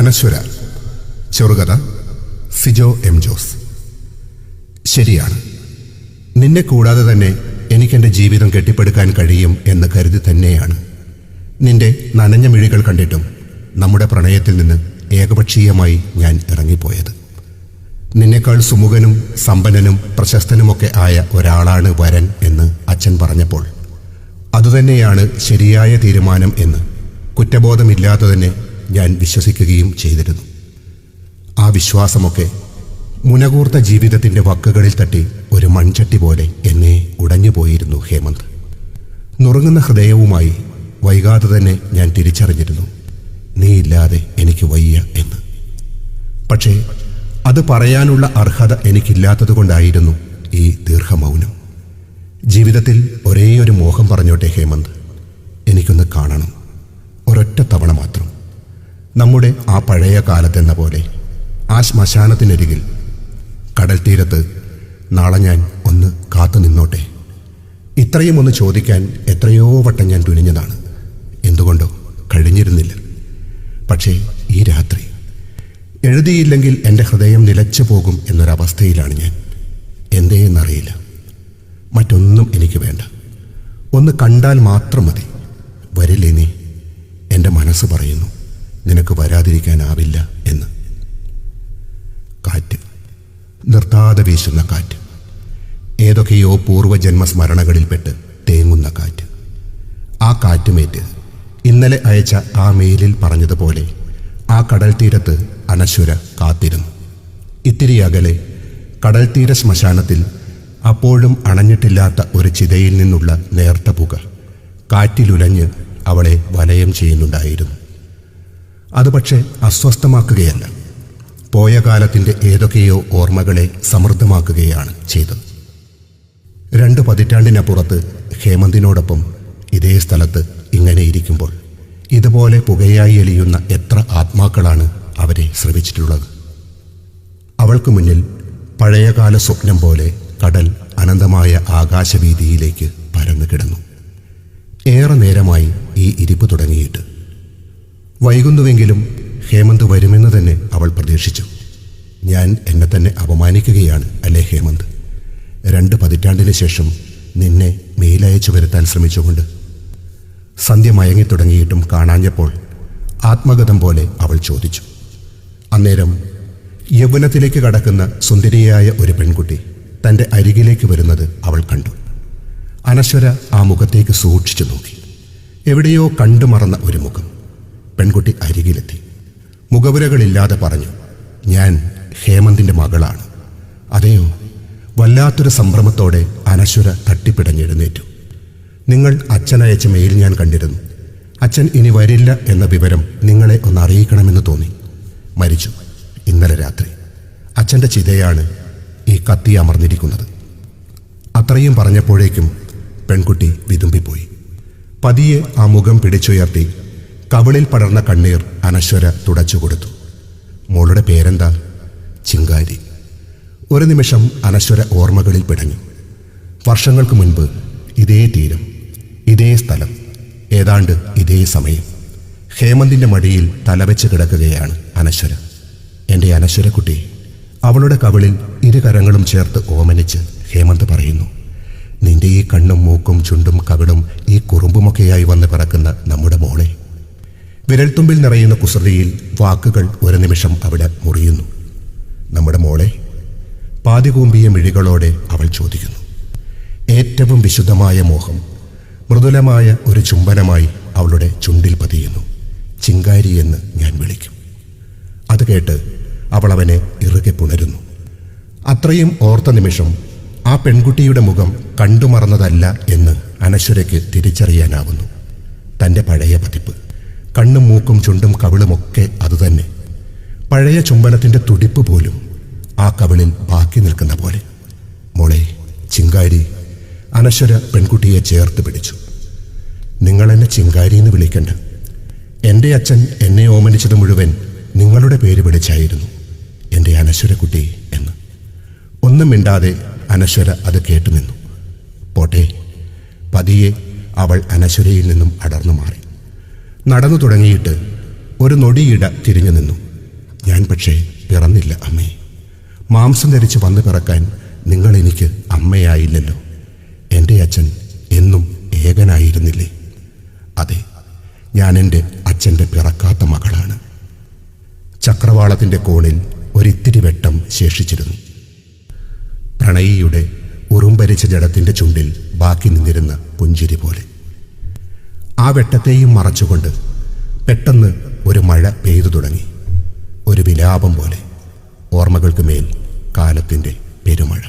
അനശ്വര. ചെറുകഥ. സിജോ എം ജോസ്. ശരിയാണ്. നിന്നെ കൂടാതെ തന്നെ എനിക്കെന്റെ ജീവിതം കെട്ടിപ്പടുക്കാൻ കഴിയും എന്ന് കരുതി തന്നെയാണ്. നിന്റെ നനഞ്ഞ മിഴികൾ കണ്ടിട്ടും നമ്മുടെ പ്രണയത്തിൽ നിന്ന് ഏകപക്ഷീയമായി ഞാൻ ഇറങ്ങിപ്പോയത്. നിന്നേക്കാൾ സുമുഖനും സമ്പന്നനും പ്രശസ്തനുമൊക്കെ ആയ ഒരാളാണ് വരൻ എന്ന് അച്ഛൻ പറഞ്ഞപ്പോൾ. അതുതന്നെയാണ് ശരിയായ തീരുമാനം എന്ന്. കുറ്റബോധമില്ലാതെ തന്നെ ഞാൻ വിശ്വസിക്കുകയും ചെയ്തിരുന്നു. ആ വിശ്വാസമൊക്കെ മുനകൂർത്ത ജീവിതത്തിന്റെ വക്കുകളിൽ തട്ടി ഒരു മൺചട്ടി പോലെ എന്നെ ഉടഞ്ഞു പോയിരുന്നു ഹേമന്ത്. നുറുങ്ങുന്ന ഹൃദയവുമായി വൈകാതെ തന്നെ ഞാൻ തിരിച്ചറിഞ്ഞിരുന്നു നീ ഇല്ലാതെ എനിക്ക് വയ്യ എന്ന്. പക്ഷേ അത് പറയാനുള്ള അർഹത എനിക്കില്ലാത്തതുകൊണ്ടായിരുന്നു ഈ ദീർഘമൗനം. ജീവിതത്തിൽ ഒരേ ഒരു മോഹം പറഞ്ഞോട്ടെ ഹേമന്ത്. എനിക്കൊന്ന് കാണണം. ഒരൊറ്റ തവണ മാത്രം. നമ്മുടെ ആ പഴയ കാലത്തെന്ന പോലെ ആ ശ്മശാനത്തിനരികിൽ കടൽ തീരത്ത് നാളെ ഞാൻ ഒന്ന് കാത്തു നിന്നോട്ടെ. ഇത്രയും ഒന്ന് ചോദിക്കാൻ എത്രയോ വട്ടം ഞാൻ തുനിഞ്ഞതാണ്. എന്തുകൊണ്ടോ കഴിഞ്ഞിരുന്നില്ല. പക്ഷേ ഈ രാത്രി എഴുതിയില്ലെങ്കിൽ എന്റെ ഹൃദയം നിലച്ചു പോകും എന്നൊരവസ്ഥയിലാണ് ഞാൻ. എന്തേ എന്നറിയില്ല മറ്റൊന്നും എനിക്ക് വേണ്ട. ഒന്ന് കണ്ടാൽ മാത്രം മതി. വരില്ലേ നീ എന്റെ മനസ്സ് പറയുന്നു. നിനക്ക് വരാതിരിക്കാനാവില്ല എന്ന്. കാറ്റ്. നിർത്താതെ വീശുന്ന കാറ്റ്. ഏതൊക്കെയോ പൂർവജന്മസ്മരണകളിൽപ്പെട്ട് തേങ്ങുന്ന കാറ്റ്. ആ കാറ്റുമേറ്റ് ഇന്നലെ അയച്ച ആ മെയിലിൽ പറഞ്ഞതുപോലെ ആ കടൽ തീരത്ത് അനശ്വര കാത്തിരുന്നു. ഇത്തിരി അകലെ കടൽ തീര ശ്മശാനത്തിൽ അപ്പോഴും അണഞ്ഞിട്ടില്ലാത്ത ഒരു ചിതയിൽ നിന്നുള്ള നേർത്ത പുക കാറ്റിലുലഞ്ഞ് അവളെ വലയം ചെയ്യുന്നുണ്ടായിരുന്നു. അത് പക്ഷേ അസ്വസ്ഥമാക്കുകയല്ല. പോയ കാലത്തിന്റെ ഏതൊക്കെയോ ഓർമ്മകളെ സമൃദ്ധമാക്കുകയാണ് ചെയ്തത്. രണ്ട് പതിറ്റാണ്ടിനപ്പുറത്ത് ഹേമന്തിനോടൊപ്പം ഇതേ സ്ഥലത്ത് ഇങ്ങനെ ഇരിക്കുമ്പോൾ ഇതുപോലെ പുകയായി എലിയുന്ന എത്ര ആത്മാക്കളാണ് അവരെ ശ്രമിച്ചിട്ടുള്ളത് അവൾക്ക് മുന്നിൽ പഴയകാല സ്വപ്നം പോലെ കടൽ അനന്തമായ ആകാശവീതിയിലേക്ക് പരന്നു കിടന്നു ഏറെ നേരമായി ഈ ഇരിപ്പ് തുടങ്ങിയിട്ട്. വൈകുന്നുവെങ്കിലും ഹേമന്ത് വരുമെന്ന് തന്നെ അവൾ പ്രതീക്ഷിച്ചു. ഞാൻ എന്നെ തന്നെ അപമാനിക്കുകയാണ് അല്ലേ ഹേമന്ത്? രണ്ട് പതിറ്റാണ്ടിന് ശേഷം നിന്നെ മെയിലയച്ചു വരുത്താൻ ശ്രമിച്ചുകൊണ്ട്. സന്ധ്യ മയങ്ങി തുടങ്ങിയിട്ടും കാണാഞ്ഞപ്പോൾ ആത്മഗതം പോലെ അവൾ ചോദിച്ചു. അന്നേരം യൗവനത്തിലേക്ക് കടക്കുന്ന സുന്ദരിയായ ഒരു പെൺകുട്ടി തന്റെ അരികിലേക്ക് വരുന്നത് അവൾ കണ്ടു. അനശ്വര ആ മുഖത്തേക്ക് സൂക്ഷിച്ചു നോക്കി. എവിടെയോ കണ്ടു മറന്ന ഒരു മുഖം. പെൺകുട്ടി അരികിലെത്തി. മുഖവുരകളില്ലാതെ പറഞ്ഞു ഞാൻ ഹേമന്തിന്റെ മകളാണ്. അതെയോ? വല്ലാത്തൊരു സംഭ്രമത്തോടെ അനശ്വര തട്ടിപ്പിടഞ്ഞെഴുന്നേറ്റു. നിങ്ങൾ അച്ഛനയച്ച മെയിൽ ഞാൻ കണ്ടിരുന്നു. അച്ഛൻ ഇനി വരില്ല എന്ന വിവരം നിങ്ങളെ ഒന്ന് അറിയിക്കണമെന്ന് തോന്നി. മരിച്ചു ഇന്നലെ രാത്രി. അച്ഛന്റെ ചിതയാണ് ഈ കത്തി അമർന്നിരിക്കുന്നത്. അത്രയും പറഞ്ഞപ്പോഴേക്കും പെൺകുട്ടി വിതുമ്പിപ്പോയി. പതിയെ ആ മുഖം പിടിച്ചുയർത്തി കവിളിൽ പടർന്ന കണ്ണീർ അനശ്വര തുടച്ചു കൊടുത്തു. മോളുടെ പേരെന്താ? ചിങ്കാരി. ഒരു നിമിഷം അനശ്വര ഓർമ്മകളിൽ പിടഞ്ഞു വർഷങ്ങൾക്ക് മുൻപ് ഇതേ തീരം ഇതേ സ്ഥലം ഏതാണ്ട് ഇതേ സമയം. ഹേമന്തിന്റെ മടിയിൽ തലവെച്ച് കിടക്കുകയാണ് അനശ്വര. എന്റെ അനശ്വരക്കുട്ടി അവളുടെ കവിളിൽ ഇരുകരങ്ങളും ചേർത്ത് ഓമനിച്ച് ഹേമന്ത് പറയുന്നു നിന്റെ ഈ കണ്ണും മൂക്കും ചുണ്ടും കവിളും ഈ കുറുമ്പുമൊക്കെയായി വന്ന് പിറക്കുന്ന നമ്മുടെ മോളെ വിരൽത്തുമ്പിൽ നിറയുന്ന കുസൃതിയിൽ വാക്കുകൾ ഒരു നിമിഷം അവിടെ മുറിയുന്നു. നമ്മുടെ മോളെ പാതികൂമ്പിയ മിഴികളോടെ അവൾ ചോദിക്കുന്നു. ഏറ്റവും വിശുദ്ധമായ മോഹം മൃദുലമായ ഒരു ചുംബനമായി അവളുടെ ചുണ്ടിൽ പതിയുന്നു. ചിങ്കാരി എന്ന് ഞാൻ വിളിക്കും. അത് കേട്ട് അവൾ അവനെ ഇറുകെ പുണരുന്നു. അത്രയും ഓർത്ത നിമിഷം ആ പെൺകുട്ടിയുടെ മുഖം കണ്ടുമറന്നതല്ല എന്ന് അനശ്വരയ്ക്ക് തിരിച്ചറിയാനാവുന്നു. തന്റെ പഴയ പതിപ്പ്. കണ്ണും മൂക്കും ചുണ്ടും കവിളുമൊക്കെ അതുതന്നെ. പഴയ ചുംബനത്തിന്റെ തുടിപ്പ് പോലും ആ കവിളിൽ ബാക്കി നിൽക്കുന്ന പോലെ. മോളെ ചിങ്കാരി അനശ്വര പെൺകുട്ടിയെ ചേർത്ത് പിടിച്ചു. നിങ്ങളെന്നെ ചിങ്കാരി എന്ന് വിളിക്കണ്ട. എന്റെ അച്ഛൻ എന്നെ ഓമനിച്ചത് മുഴുവൻ നിങ്ങളുടെ പേര് വിളിച്ചായിരുന്നു എന്റെ അനശ്വരക്കുട്ടി എന്ന്. ഒന്നും മിണ്ടാതെ അനശ്വര അത് കേട്ടു നിന്നു പോട്ടെ പതിയെ അവൾ അനശ്വരയിൽ നിന്നും അടർന്നു മാറി. നടന്നു തുടങ്ങിയിട്ട് ഒരു നൊടിയിട തിരിഞ്ഞു നിന്നു. ഞാൻ പക്ഷേ പിറന്നില്ല അമ്മേ. മാംസം ധരിച്ച് വന്നു പിറക്കാൻ നിങ്ങൾ എനിക്ക് അമ്മയായില്ലല്ലോ. എന്റെ അച്ഛൻ എന്നും ഏകനായിരുന്നില്ലേ? അതെ ഞാൻ എന്റെ അച്ഛന്റെ പിറക്കാത്ത മകളാണ്. ചക്രവാളത്തിന്റെ കോണിൽ ഒരിത്തിരി വെട്ടം ശേഷിച്ചിരുന്നു. പ്രണയിയുടെ ഉറുമ്പരിച്ച ജഡത്തിന്റെ ചുണ്ടിൽ ബാക്കി നിന്നിരുന്ന പുഞ്ചിരി പോലെ. ആ വെട്ടത്തെയും മറച്ചുകൊണ്ട് പെട്ടെന്ന് ഒരു മഴ പെയ്തു തുടങ്ങി. ഒരു വിലാപം പോലെ ഓർമ്മകൾക്ക് മേൽ കാലത്തിന്റെ പെരുമഴ.